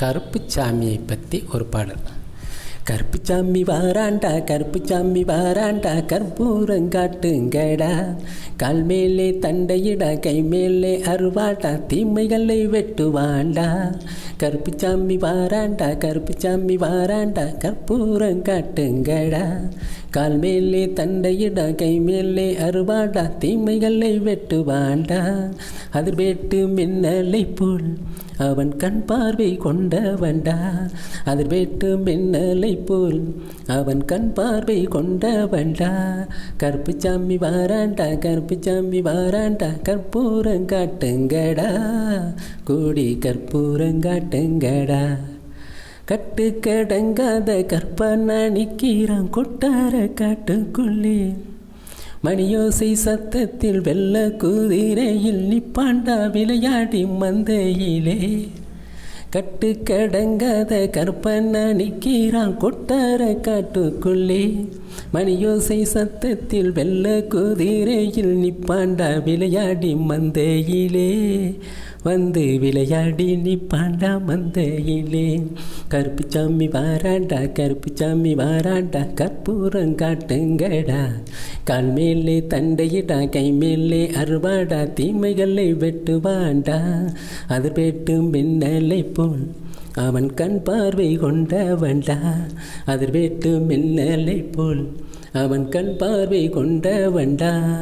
கருப்புச்சாமியை பற்றி ஒரு பாடல். கருப்புச்சாமி வாராண்டா கருப்புச்சாமி வாராண்டா கற்பூரங்காட்டுங்கடா கால் மேலே தண்டையிடா கை மேலே அருவாடா தீமைகளை வெட்டுவாண்டா. கருப்புச்சாமி வாராண்டா கருப்புச்சாமி வாராண்டா கற்பூரங்காட்டுங்கடா கால் மேலே தண்டையிடா கை மேலே அருவாடா தீமைகளை வெட்டுவாண்டா. அதிர் வேட்டு மின்னலை போல் அவன் கண் பார்வை கொண்டவன்டா. அதில் வேட்டு மின்னலை போல் அவன் கண் பார்வை கொண்டவன்டா. கருப்புச்சாமி வாராண்டா கருப்பு சாமி வாராண்டா. கற்பூரம் காட்டுங்கடா. கூடி கற்பூரம் காட்டுங்கடா. கட்டு கடங்காத கற்பனை நிற்கிறான் கொட்டார காட்டுக்குள்ளே. மணியோசை சத்தத்தில் வெள்ள குதிரையில் நிப்பாண்டா விளையாடி மந்தையிலே. கட்டு கடங்காத கற்பனை நிற்கிறான் கொட்டார காட்டுக்குள்ளே. மணியோசை சத்தத்தில் வெள்ள குதிரையில் நிப்பாண்டா விளையாடி மந்தையிலே. வந்து விளையாடி நீ நிப்பாண்டா மந்தையிலே. கருப்புச்சாமி வாராண்டா கருப்புச்சாமி வாராண்டா கற்பூரம் காட்டுங்கடா. கால் மேலே தண்டையிடா கை மேலே அருவாடா தீமைகளை வெட்டுவாண்டா. அது வெட்டும் மின்னலை போல் அவன் கண் பார்வை கொண்டவன்டா. அதிர் வேட்டு மின்னலை போல் அவன் கண் பார்வை கொண்டவன்டா.